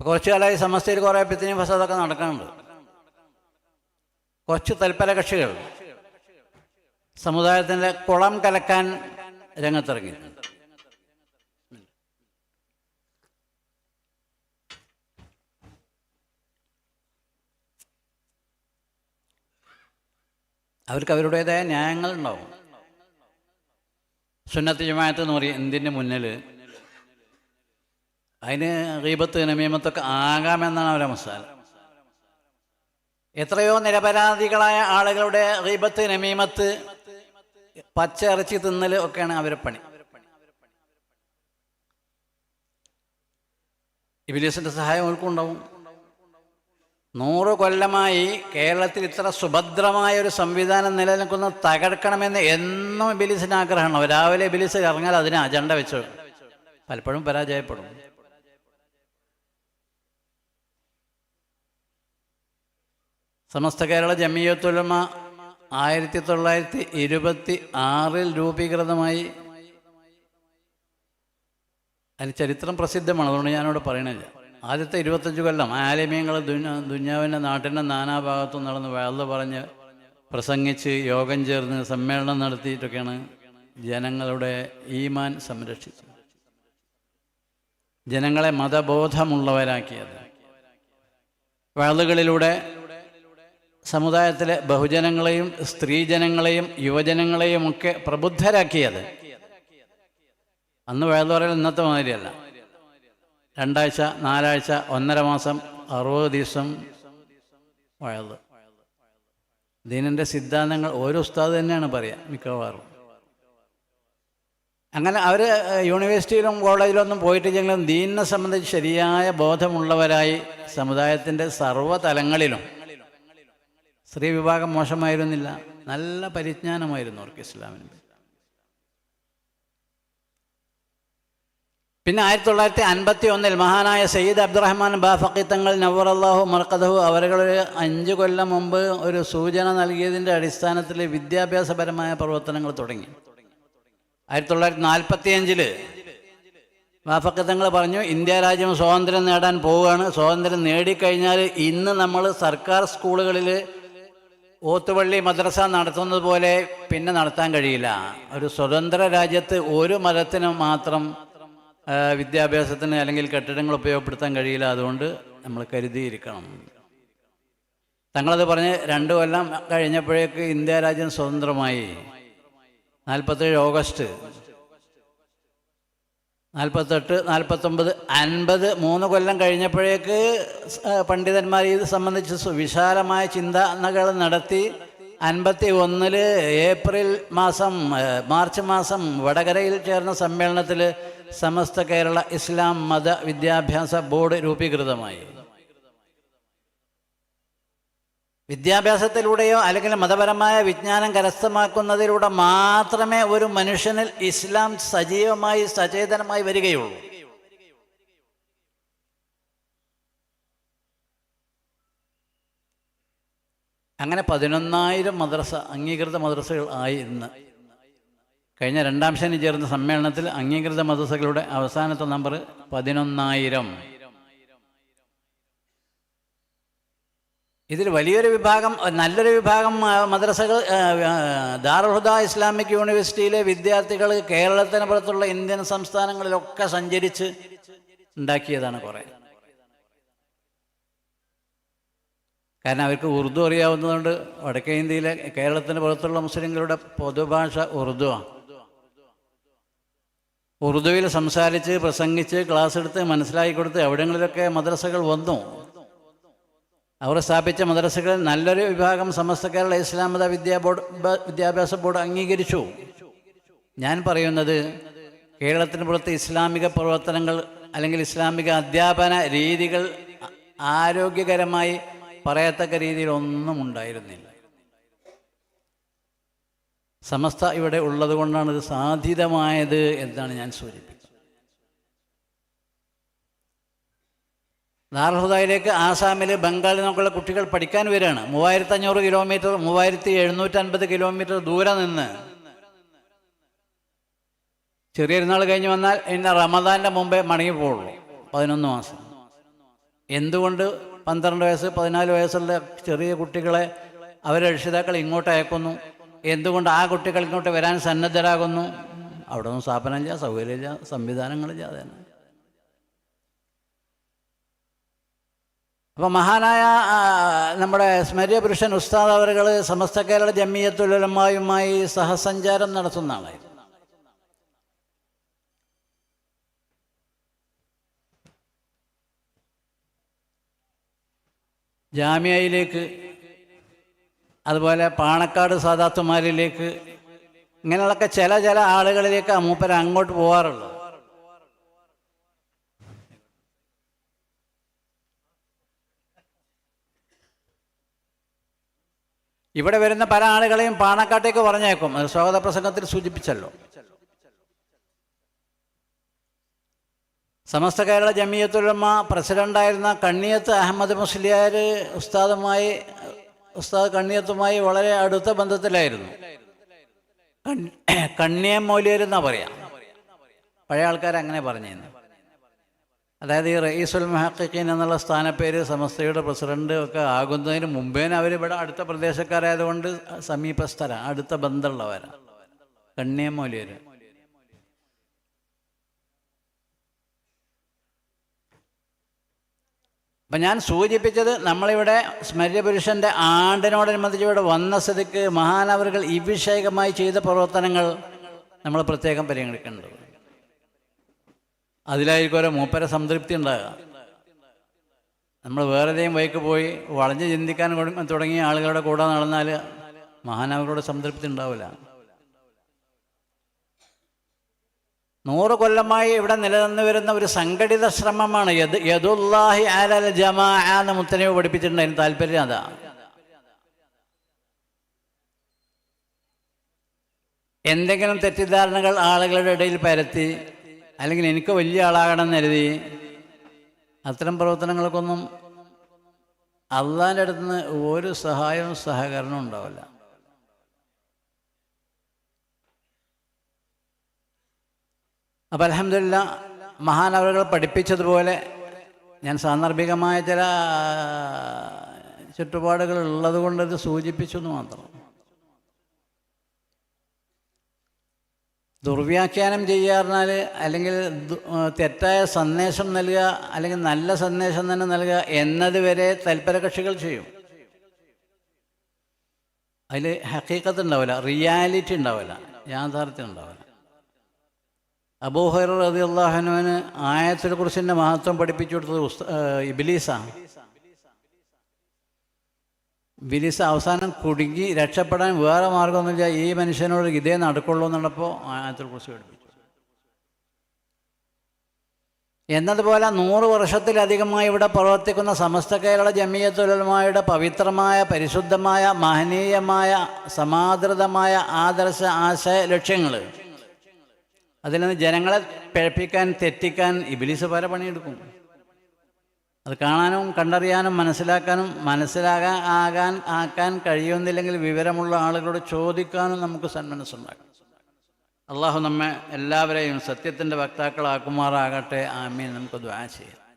കുറച്ചു കാലമായി സമസ്തയിൽ കുറേ പിത്തിനി ഫസാദൊക്കെ നടക്കുന്നുണ്ട് കുറച്ച് തൽപര കക്ഷികൾ സമുദായത്തിന്റെ കുളം കലക്കാൻ രംഗത്തിറങ്ങി. അവർക്ക് അവരുടേതായ ന്യായങ്ങളുണ്ടാവും സുന്നത്ത് ജമാഅത്ത് എന്ന് പറയും എന്തിന്റെ മുന്നിൽ അതിന് റീബത്ത് നമീമത്തൊക്കെ ആകാമെന്നാണ് അവരുടെ മസാല. എത്രയോ നിരപരാധികളായ ആളുകളുടെ റീബത്ത് നമീമത്ത് പച്ച ഇറച്ചി തിന്നൽ ഒക്കെയാണ് അവരെ പണി. ഇബിലീസിന്റെ സഹായം അവർക്കുണ്ടാവും. നൂറ് കൊല്ലമായി കേരളത്തിൽ ഇത്ര സുഭദ്രമായ ഒരു സംവിധാനം നിലനിൽക്കുന്ന തകർക്കണമെന്ന് എന്നും ഇബിലീസിന് ആഗ്രഹമാണ്. രാവിലെ ഇബിലീസ് ഇറങ്ങാൽ അതിന് അജണ്ട വെച്ചു. പലപ്പോഴും പരാജയപ്പെടും. സമസ്ത കേരള ജമിയത്തുലമ ആയിരത്തി തൊള്ളായിരത്തി ഇരുപത്തി ആറിൽ രൂപീകൃതമായി. അതിന് ചരിത്രം പ്രസിദ്ധമാണ് അതുകൊണ്ട് ഞാനിവിടെ പറയണില്ല. ആദ്യത്തെ ഇരുപത്തഞ്ച് കൊല്ലം ആലിമ്യങ്ങൾ ദുഞ്ഞാവിന്റെ നാട്ടിന്റെ നാനാഭാഗത്തും നടന്ന് വേള പറഞ്ഞ് പ്രസംഗിച്ച് യോഗം ചേർന്ന് സമ്മേളനം നടത്തിയിട്ടൊക്കെയാണ് ജനങ്ങളുടെ ഈമാൻ സംരക്ഷിച്ചത്. ജനങ്ങളെ മതബോധമുള്ളവരാക്കിയത്. വേളുകളിലൂടെ സമുദായത്തിലെ ബഹുജനങ്ങളെയും സ്ത്രീജനങ്ങളെയും യുവജനങ്ങളെയും ഒക്കെ പ്രബുദ്ധരാക്കിയത്. അന്ന് വേദ പറയൽ ഇന്നത്തെ മാതിരിയല്ല. രണ്ടാഴ്ച നാലാഴ്ച ഒന്നര മാസം അറുപത് ദിവസം വയത് ദീനിന്റെ സിദ്ധാന്തങ്ങൾ ഓരോ ഉസ്താദ് തന്നെയാണ് പറയുക മിക്കവാറും. അങ്ങനെ അവർ യൂണിവേഴ്സിറ്റിയിലും കോളേജിലൊന്നും പോയിട്ടില്ലെങ്കിലും ദീനിനെ സംബന്ധിച്ച് ശരിയായ ബോധമുള്ളവരായി സമുദായത്തിന്റെ സർവതലങ്ങളിലും സ്ത്രീ വിഭാഗം മോശമായിരുന്നില്ല. നല്ല പരിജ്ഞാനമായിരുന്നു അവർക്ക് ഇസ്ലാമിന്. പിന്നെ ആയിരത്തി തൊള്ളായിരത്തി അൻപത്തി ഒന്നിൽ മഹാനായ സയ്യിദ് അബ്ദുറഹ്മാൻ ബാഫക്കി തങ്ങൾ നവറല്ലാഹു മർക്കദഹു അവരുടെ അഞ്ച് കൊല്ലം മുമ്പ് ഒരു സൂചന നൽകിയതിന്റെ അടിസ്ഥാനത്തിൽ വിദ്യാഭ്യാസപരമായ പ്രവർത്തനങ്ങൾ തുടങ്ങി. ആയിരത്തി തൊള്ളായിരത്തി നാൽപ്പത്തി അഞ്ചിൽ ബാഫക്കി തങ്ങൾ പറഞ്ഞു ഇന്ത്യ രാജ്യം സ്വാതന്ത്ര്യം നേടാൻ പോവുകയാണ്. സ്വാതന്ത്ര്യം നേടിക്കഴിഞ്ഞാൽ ഇന്ന് നമ്മൾ സർക്കാർ സ്കൂളുകളിൽ ഓത്തുപള്ളി മദ്രസ നടത്തുന്നത് പോലെ പിന്നെ നടത്താൻ കഴിയില്ല. ഒരു സ്വതന്ത്ര രാജ്യത്ത് ഒരു മതത്തിന് മാത്രം വിദ്യാഭ്യാസത്തിന് അല്ലെങ്കിൽ കെട്ടിടങ്ങൾ ഉപയോഗപ്പെടുത്താൻ കഴിയില്ല അതുകൊണ്ട് നമ്മൾ കരുതിയിരിക്കണം. തങ്ങളത് പറഞ്ഞ് രണ്ടു കൊല്ലം കഴിഞ്ഞപ്പോഴേക്ക് ഇന്ത്യ രാജ്യം സ്വതന്ത്രമായി. നാൽപ്പത്തേഴ് ഓഗസ്റ്റ് നാൽപ്പത്തെട്ട് നാൽപ്പത്തൊമ്പത് അൻപത് മൂന്ന് കൊല്ലം കഴിഞ്ഞപ്പോഴേക്ക് പണ്ഡിതന്മാർ ഇത് സംബന്ധിച്ച് വിശാലമായ ചിന്തകൾ നടത്തി. അൻപത്തി ഒന്നിൽ ഏപ്രിൽ മാസം മാർച്ച് മാസം വടകരയിൽ ചേർന്ന സമ്മേളനത്തിൽ സമസ്ത കേരള ഇസ്ലാം മത വിദ്യാഭ്യാസ ബോർഡ് രൂപീകൃതമായി. വിദ്യാഭ്യാസത്തിലൂടെയോ അല്ലെങ്കിൽ മതപരമായ വിജ്ഞാനം കരസ്ഥമാക്കുന്നതിലൂടെ മാത്രമേ ഒരു മനുഷ്യനിൽ ഇസ്ലാം സജീവമായി സചേതനമായി വരികയുള്ളൂ. അങ്ങനെ പതിനൊന്നായിരം മദ്രസ അംഗീകൃത മദ്രസകൾ ആയി ഇന്ന്. കഴിഞ്ഞ രണ്ടാം ശനി ചേർന്ന സമ്മേളനത്തിൽ അംഗീകൃത മദ്രസകളുടെ അവസാനത്തെ നമ്പർ പതിനൊന്നായിരം. ഇതിൽ വലിയൊരു വിഭാഗം നല്ലൊരു വിഭാഗം മദ്രസകൾ ദാറുഹുദ ഇസ്ലാമിക് യൂണിവേഴ്സിറ്റിയിലെ വിദ്യാർത്ഥികൾ കേരളത്തിന് പുറത്തുള്ള ഇന്ത്യൻ സംസ്ഥാനങ്ങളിലൊക്കെ സഞ്ചരിച്ച് ഉണ്ടാക്കിയതാണ് കുറേ. കാരണം അവർക്ക് ഉറുദു അറിയാവുന്നതുകൊണ്ട് വടക്കേ ഇന്ത്യയിലെ കേരളത്തിന് പുറത്തുള്ള മുസ്ലിങ്ങളുടെ പൊതുഭാഷ ഉറുദുവാണ് ഉറുദുവിൽ സംസാരിച്ച് പ്രസംഗിച്ച് ക്ലാസ് എടുത്ത് മനസ്സിലാക്കി കൊടുത്ത് എവിടെങ്ങളിലൊക്കെ മദ്രസകൾ വന്നു. അവർ സ്ഥാപിച്ച മദ്രസകളിൽ നല്ലൊരു വിഭാഗം സമസ്ത കേരള ഇസ്ലാം മത വിദ്യാ ബോർഡ് വിദ്യാഭ്യാസ ബോർഡ് അംഗീകരിച്ചു. ഞാൻ പറയുന്നത് കേരളത്തിന് പുറത്ത് ഇസ്ലാമിക പ്രവർത്തനങ്ങൾ അല്ലെങ്കിൽ ഇസ്ലാമിക അധ്യാപന രീതികൾ ആരോഗ്യകരമായി പറയത്തക്ക രീതിയിൽ ഒന്നും ഉണ്ടായിരുന്നില്ല. സമസ്ത ഇവിടെ ഉള്ളതുകൊണ്ടാണ് ഇത് സാധ്യതമായത് എന്നാണ് ഞാൻ സൂചിപ്പിക്കുന്നത്. ദാർഹുദയിലേക്ക് ആസാമിൽ ബംഗാളിൽ നിന്നൊക്കെയുള്ള കുട്ടികൾ പഠിക്കാൻ വരികയാണ്. മൂവായിരത്തി അഞ്ഞൂറ് കിലോമീറ്റർ മൂവായിരത്തി എഴുന്നൂറ്റൻപത് കിലോമീറ്റർ ദൂരെ നിന്ന്. ചെറിയ ചെറിയൊരുന്നാൾ കഴിഞ്ഞ് വന്നാൽ ഇന്ന് റമദാന്റെ മുമ്പേ മടങ്ങി പോകുള്ളൂ പതിനൊന്ന് മാസം. എന്തുകൊണ്ട് പന്ത്രണ്ട് വയസ്സ് പതിനാല് വയസ്സുള്ള ചെറിയ കുട്ടികളെ അവരെ രക്ഷിതാക്കൾ ഇങ്ങോട്ട് അയക്കുന്നു? എന്തുകൊണ്ട് ആ കുട്ടികൾ ഇങ്ങോട്ട് വരാൻ സന്നദ്ധരാകുന്നു? അവിടെ ഒന്നും സ്ഥാപനമില്ല സൗകര്യമില്ല സംവിധാനങ്ങളില്ല അത് അപ്പോൾ മഹാനായ നമ്മുടെ സ്മര്യ പുരുഷൻ ഉസ്താദ് അവരുകൾ സമസ്ത കേരള ജമ്മിയത്തുലമായുമായി സഹസഞ്ചാരം നടത്തുന്ന ആളായിരുന്നു ജാമ്യയിലേക്ക് അതുപോലെ പാണക്കാട് സാദാത്തുമാരിലേക്ക് ഇങ്ങനെയുള്ളൊക്കെ ചില ചില ആളുകളിലേക്ക് മൂപ്പര് അങ്ങോട്ട് പോകാറുള്ളത് ഇവിടെ വരുന്ന പല ആളുകളെയും പാണക്കാട്ടേക്ക് പറഞ്ഞേക്കും. അത് സ്വാഗത പ്രസംഗത്തിൽ സൂചിപ്പിച്ചല്ലോ. സമസ്ത കേരള ജമിയത്തുലമ പ്രസിഡന്റായിരുന്ന കണ്ണിയത്ത് അഹമ്മദ് മുസ്ലിയാർ ഉസ്താദുമായി ഉസ്താദ് കണ്ണിയത്തുമായി വളരെ അടുത്ത ബന്ധത്തിലായിരുന്നു. കണ്ണിയം മൗലിയർ എന്നാ പറയാ. പഴയ ആൾക്കാർ അങ്ങനെ പറഞ്ഞിരുന്നു. അതായത് ഈ റയീസുൽ മഹക്കിൻ എന്നുള്ള സ്ഥാനപ്പേര് സമസ്തയുടെ പ്രസിഡന്റ് ഒക്കെ ആകുന്നതിന് മുമ്പേനെ അവർ ഇവിടെ അടുത്ത പ്രദേശക്കാരായതുകൊണ്ട് സമീപസ്ഥരാണ് അടുത്ത ബന്ധമുള്ളവരാണ് കണ്ണിയമൂലിയർ അപ്പം ഞാൻ സൂചിപ്പിച്ചത് നമ്മളിവിടെ സ്മര്യപുരുഷന്റെ ആണ്ടിനോടനുബന്ധിച്ച് ഇവിടെ വന്ന സ്ഥിതിക്ക് മഹാനവറുകൾ ഈ ചെയ്ത പ്രവർത്തനങ്ങൾ നമ്മൾ പ്രത്യേകം പരിഗണിക്കേണ്ടത് അതിലായിരിക്കും ഓരോ മൂപ്പര സംതൃപ്തി ഉണ്ടാകുക. നമ്മൾ വേറെ ഏതെങ്കിലും വഴിക്ക് പോയി വളഞ്ഞ് ചിന്തിക്കാൻ തുടങ്ങിയ ആളുകളുടെ കൂടെ നടന്നാൽ മഹാനവരുടെ സംതൃപ്തി ഉണ്ടാവില്ല. നൂറ് കൊല്ലമായി ഇവിടെ നിലനിന്ന് വരുന്ന ഒരു സംഘടിത ശ്രമമാണ് യദ് യദുല്ലാഹി ആലൽ ജമാ എന്ന പഠിപ്പിച്ചിട്ടുണ്ട്. അതിന് താല്പര്യം അതാ. എന്തെങ്കിലും തെറ്റിദ്ധാരണകൾ ആളുകളുടെ ഇടയിൽ പരത്തി അല്ലെങ്കിൽ എനിക്ക് വലിയ ആളാകണം എന്ന് കരുതി അത്തരം പ്രവർത്തനങ്ങൾക്കൊന്നും അള്ളാന്റെ അടുത്ത് നിന്ന് ഒരു സഹായവും സഹകരണവും ഉണ്ടാവില്ല. അപ്പം അലഹമില്ല മഹാനവറുകൾ പഠിപ്പിച്ചതുപോലെ ഞാൻ സാന്ദർഭികമായ ചില ചുറ്റുപാടുകൾ ഉള്ളത് കൊണ്ട് ഇത് സൂചിപ്പിച്ചു എന്ന് മാത്രം. ദുർവ്യാഖ്യാനം ചെയ്യാറിനാൽ അല്ലെങ്കിൽ തെറ്റായ സന്ദേശം നൽകുക അല്ലെങ്കിൽ നല്ല സന്ദേശം തന്നെ നൽകുക എന്നതുവരെ തൽപരകക്ഷികൾ തൽപര കക്ഷികൾ ചെയ്യും. അതിൽ ഹക്കീക്കത്ത് ഉണ്ടാവില്ല റിയാലിറ്റി ഉണ്ടാവില്ല യാഥാർത്ഥ്യം ഉണ്ടാവില്ല. അബൂഹൈർ റതി അള്ളാഹനുവിന് ആയത്തിനെ കുറിച്ചിന്റെ മഹത്വം പഠിപ്പിച്ചു കൊടുത്തത് ഇബിലീസാണ്. ബിലീസ് അവസാനം കുടുങ്ങി രക്ഷപ്പെടാൻ വേറെ മാർഗമൊന്നുമില്ല ഈ മനുഷ്യനോട് ഇതേ നടക്കുള്ളൂ എന്നുള്ളപ്പോൾ ആയത്തിൽ കുറിച്ച് പഠിപ്പിച്ചു എന്നതുപോലെ നൂറ് വർഷത്തിലധികമായി ഇവിടെ പ്രവർത്തിക്കുന്ന സമസ്ത കേരള ജമീയത്തുലമായുടെ പവിത്രമായ പരിശുദ്ധമായ മഹനീയമായ സമാദൃതമായ ആദർശ ആശയ ലക്ഷ്യങ്ങൾ അതിൽ നിന്ന് ജനങ്ങളെ പിഴപ്പിക്കാൻ തെറ്റിക്കാൻ ഇബിലിസ് പല പണിയെടുക്കും. അത് കാണാനും കണ്ടറിയാനും മനസ്സിലാക്കാനും മനസ്സിലാകാൻ ആകാൻ ആക്കാൻ കഴിയുന്നില്ലെങ്കിൽ വിവരമുള്ള ആളുകളോട് ചോദിക്കാനും നമുക്ക് സന്മനസ്സുണ്ടാക്കണം അള്ളാഹു നമ്മെ എല്ലാവരെയും സത്യത്തിന്റെ വക്താക്കളാക്കുമാറാകട്ടെ. ആമീൻ. നമുക്ക് ദ്വാ ചെയ്യാം.